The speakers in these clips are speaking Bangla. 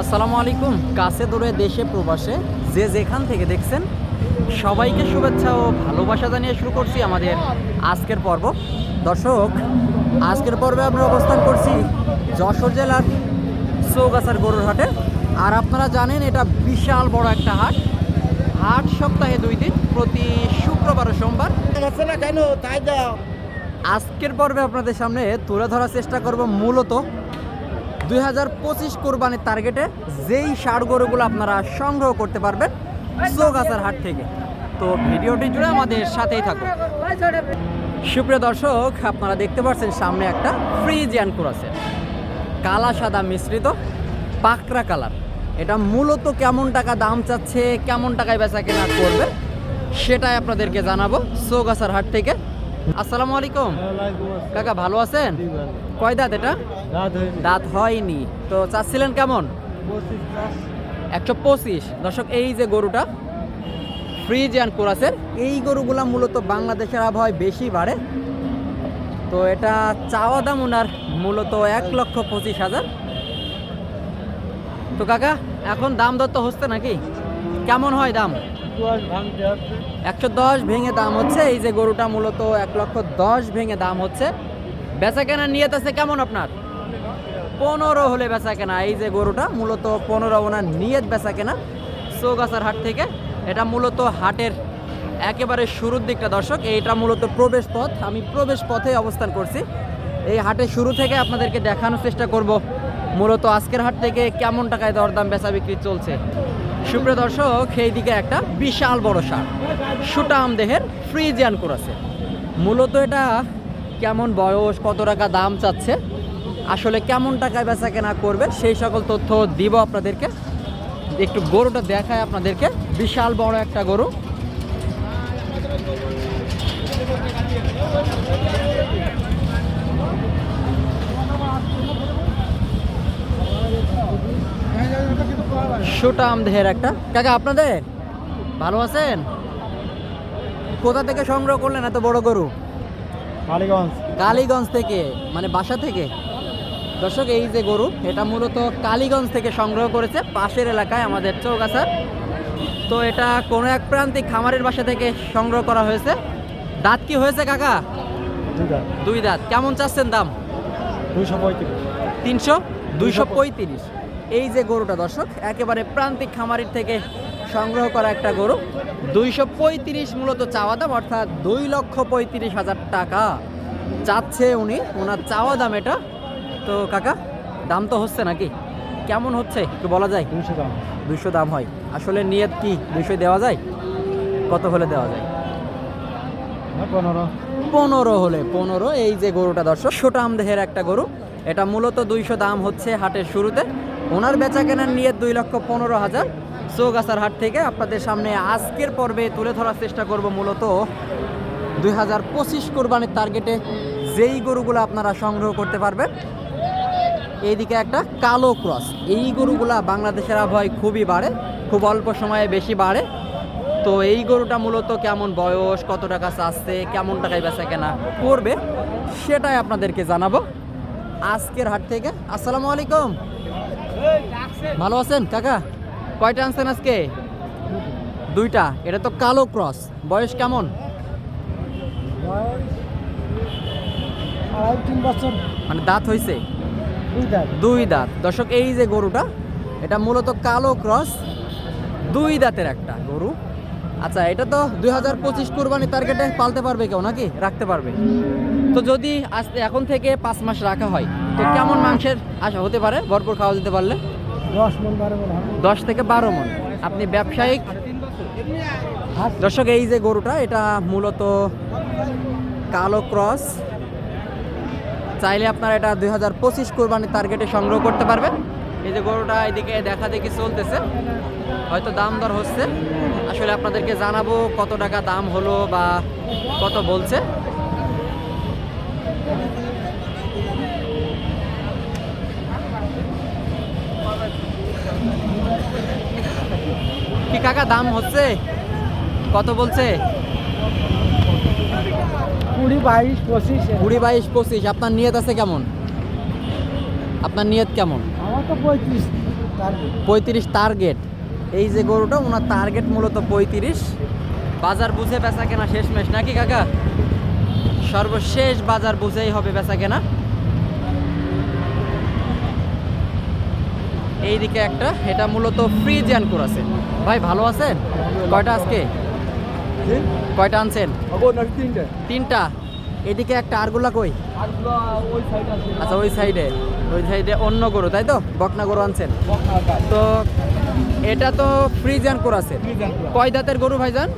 আসসালামু আলাইকুম। কাছে দূরে দেশে প্রবাসে যে যেখান থেকে দেখছেন সবাইকে শুভেচ্ছা ও ভালোবাসা জানিয়ে শুরু করছি আমাদের আজকের পর্ব। দর্শক আজকের পর্বে আমরা অবস্থান করছি যশোর জেলার চৌগাছার গরুর হাটে। আর আপনারা জানেন এটা বিশাল বড় একটা হাট। হাট সপ্তাহে দুই দিন প্রতি শুক্রবার ও সোমবার। কেন? তাই আজকের পর্বে আপনাদের সামনে তুলে ধরার চেষ্টা করব মূলত দুই হাজার পঁচিশ কোরবানির টার্গেটে যেই ষাড় গরুগুলো আপনারা সংগ্রহ করতে পারবেন চৌগাছার হাট থেকে। তো ভিডিওটি জুড়ে আমাদের সাথেই থাকুন। সুপ্রিয় দর্শক, আপনারা দেখতে পাচ্ছেন সামনে একটা ফ্রিজিয়ান আছে কালা সাদা মিশ্রিত পাকড়া কালার। এটা মূলত কেমন টাকা দাম চাচ্ছে, কেমন টাকায় বেচা কেনা করবে, সেটাই আপনাদেরকে জানাব চৌগাছার হাট থেকে। আসসালামু আলাইকুম। কাকা ভালো আছেন? কয় দাঁত এটা? দাঁত হয়নি। তো চাচ্ছিলেন কেমন? একশো পঁচিশ। দর্শক এই যে গরুটা ফ্রিজিয়ান কোরাসের এই গরুগুলা মূলত বাংলাদেশের আবহাওয়ায় বেশি বাড়ে। তো এটা চাওয়া দাম ওনার মূলত এক লক্ষ পঁচিশ হাজার। তো কাকা এখন দাম দর তো হচ্ছে নাকি? কেমন হয় দাম? একশো দশ ভেঙে দাম হচ্ছে, এই যে গরুটা মূলত এক লক্ষ দশ ভেঙে দাম হচ্ছে। বেচা কেনার নিয়ত আছে কেমন আপনার? পনেরো হলে বেচা কেনা এই যে গরুটা মূলত পনেরো ওনার নিয়ত বেচা কেনা চৌগাছার হাট থেকে। এটা মূলত হাটের একেবারে শুরুর দিকটা দর্শক, এইটা মূলত প্রবেশ পথ। আমি প্রবেশ পথে অবস্থান করছি। এই হাটের শুরু থেকে আপনাদেরকে দেখানোর চেষ্টা করব মূলত আজকের হাট থেকে কেমন টাকায় দরদাম বেচা বিক্রি চলছে। সুপ্রিয় দর্শক, এই দিকে একটা বিশাল বড় সার, সুটাম দেহের ফ্রিজিয়ান করেছে মূলত এটা কেমন বয়স, কত টাকা দাম চাচ্ছে, আসলে কেমন টাকায় বেচা কেনা করবে, সেই সকল তথ্য দিব আপনাদেরকে। একটু গরুটা দেখায় আপনাদেরকে, বিশাল বড় একটা গরু। সুটাম দেহের একটা। কাকা আপনাদের? ভালো আছেন? কোথা থেকে সংগ্রহ করলেন এত বড় গরু? কালীগঞ্জ। কালীগঞ্জ থেকে? মানে বাসা থেকে? দর্শক এই যে গরু এটা মূলত কালীগঞ্জ থেকে সংগ্রহ করেছে পাশের এলাকায় আমাদের চৌগাছার তো এটা কোনো এক প্রান্তিক খামারের বাসা থেকে সংগ্রহ করা হয়েছে। দাঁত কি হয়েছে কাকা? দুই দাঁত। কেমন চাচ্ছেন দাম? দুইশো পঁয়ত্রিশ। তিনশো? দুইশো পঁয়ত্রিশ। এই যে গরুটা দর্শক একেবারে প্রান্তিক খামারির থেকে সংগ্রহ করা একটা গরু। দুইশো পঁয়ত্রিশ মূলত চাওয়া দাম অর্থাৎ দুই লক্ষ পঁয়ত্রিশ হাজার টাকা চাচ্ছে উনি। ওনার চাওয়া দাম এটা। তো কাকা দাম তো হচ্ছে নাকি? কেমন হচ্ছে? একটু বলা যায়? দুইশো দাম। দুইশো দাম হয়। আসলে নিয়ত কি? দুইশো দেওয়া যায়? কত হলে দেওয়া যায়? পনেরো। পনেরো হলে পনেরো। এই যে গরুটা দর্শক সুটাম দেহের একটা গরু। এটা মূলত দুইশো দাম হচ্ছে হাটের শুরুতে। ওনার বেচা কেনার নিয়ে দুই লক্ষ পনেরো হাজার। চৌগাছার হাট থেকে আপনাদের সামনে আজকের পর্বে তুলে ধরার চেষ্টা করব মূলত দুই হাজার পঁচিশ কোরবানির টার্গেটে যেই গরুগুলো আপনারা সংগ্রহ করতে পারবেন। এইদিকে একটা কালো ক্রস। এই গরুগুলা বাংলাদেশের আবহাওয়ায় খুবই বাড়ে, খুব অল্প সময়ে বেশি বাড়ে। তো এই গরুটা মূলত কেমন বয়স, কত টাকা চাচ্ছে, কেমন টাকায় বেচা কেনা করবে, সেটাই আপনাদেরকে জানাব। আজকের হাট থেকে, আসসালামু আলাইকুম। ভালো আছেন, কাকা? কয়টা আনছেন আজকে? দুইটা। এটা তো কালো ক্রস। বয়স কেমন? মানে দাঁত হয়েছে দুই দাঁত। দর্শক, এই যে গরুটা, এটা মূলত কালো ক্রস, দুই দাঁতের একটা গরু। আচ্ছা এটা তো দুই হাজার পঁচিশ কোরবানি টার্গেটে পালতে পারবে কেউ নাকি? রাখতে পারবে। তো যদি আজ এখন থেকে পাঁচ মাস রাখা হয় তো কেমন মাংসের আশা হতে পারে? ভরপুর খাওয়া দিতে পারলে? দশ মন বারো মন দশ থেকে বারো মন। আপনি ব্যবসায়িক? দর্শক এই যে গরুটা এটা মূলত কালো ক্রস। চাইলে আপনারা এটা দুই হাজার পঁচিশ কোরবানির টার্গেটে সংগ্রহ করতে পারবেন। এই যে গরুটা এদিকে দেখা দেখি চলতেছে। হয়তো দাম দর হচ্ছে। আসলে আপনাদেরকে জানাব কত টাকা দাম হলো বা কত বলছে। কি কাকা দাম হচ্ছে? কত বলছে? কুড়ি বাইশ পঁচিশ। কুড়ি বাইশ পঁচিশ। আপনার নিয়ত আছে কেমন? আপনার নিয়ত কেমন? আমার তো পঁয়ত্রিশ পঁয়ত্রিশ টার্গেট এই যে গরুটা, ওনার টার্গেট মূলত পঁয়ত্রিশ। বাজার বুঝে বেচা কেনা শেষমেশ, নাকি কাকা? সর্বশেষ বাজার বুঝেই হবে বেচা কেনা। এইদিকে একটা, এটা মূলত ফ্রিজিয়ান আছে। ভাই, ভালো আছেন? কয়টা আজকে? কয়টা আনছেন? তিনটা। এদিকে একটা, আরগুলা কই? আচ্ছা ওই সাইডে ওই সাইডে অন্য গরু, তাই তো? বকনা গরু আনছেন। তো এটা তো ফ্রিজিয়ান আছে কয় দাঁতের গরু ভাইজান?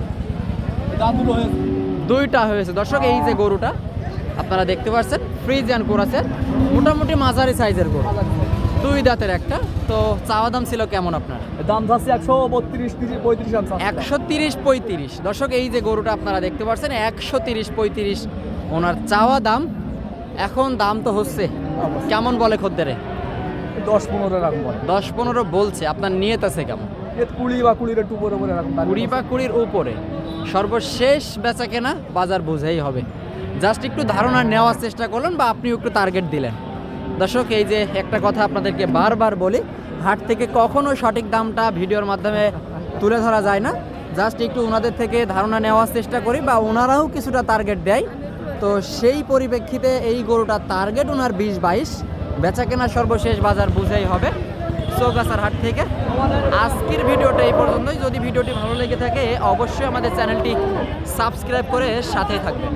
দুইটা হয়েছে। দর্শক এই যে গরুটা আপনারা দেখতে পাচ্ছেন ফ্রিজিয়ান আছে মোটামুটি মাঝারি সাইজের গরু। দুই দাঁতের একটা। তো চাওয়া দাম ছিল কেমন আপনার? দাম যাচ্ছে একশো বত্রিশ তিরিশ পঁয়ত্রিশ একশো তিরিশ পঁয়ত্রিশ। দর্শক এই যে গরুটা আপনারা দেখতে পাচ্ছেন একশো তিরিশ পঁয়ত্রিশ। ওনার চাওয়া দাম এখন দাম তো হচ্ছে। কেমন বলে খদ্দেরে? দশ পনেরো বলে দশ পনেরো বলছে আপনার নিয়ত আছে কেমন? কুড়ি বা কুড়ির একটু উপরে উপরে কুড়ি বা কুড়ির উপরে। সর্বশেষ বেচা কেনা বাজার বোঝাই হবে। জাস্ট একটু ধারণা নেওয়ার চেষ্টা করলেন বা আপনি একটু টার্গেট দিলেন। দর্শক এই যে একটা কথা আপনাদেরকে বারবার বলি হাট থেকে কখনো সঠিক দামটা ভিডিওর মাধ্যমে তুলে ধরা যায় না। জাস্ট একটু ওনাদের থেকে ধারণা নেওয়ার চেষ্টা করি বা ওনারাও কিছুটা টার্গেট দেয়। তো সেই পরিপ্রেক্ষিতে এই গরুটার টার্গেট ওনার বিশ বাইশ। বেচা কেনা সর্বশেষ বাজার বুঝাই হবে চৌগাছার হাট থেকে। আজকের ভিডিওটা এই পর্যন্তই। যদি ভিডিওটি ভালো লেগে থাকে, অবশ্যই আমাদের চ্যানেলটি সাবস্ক্রাইব করে সাথেই থাকবেন।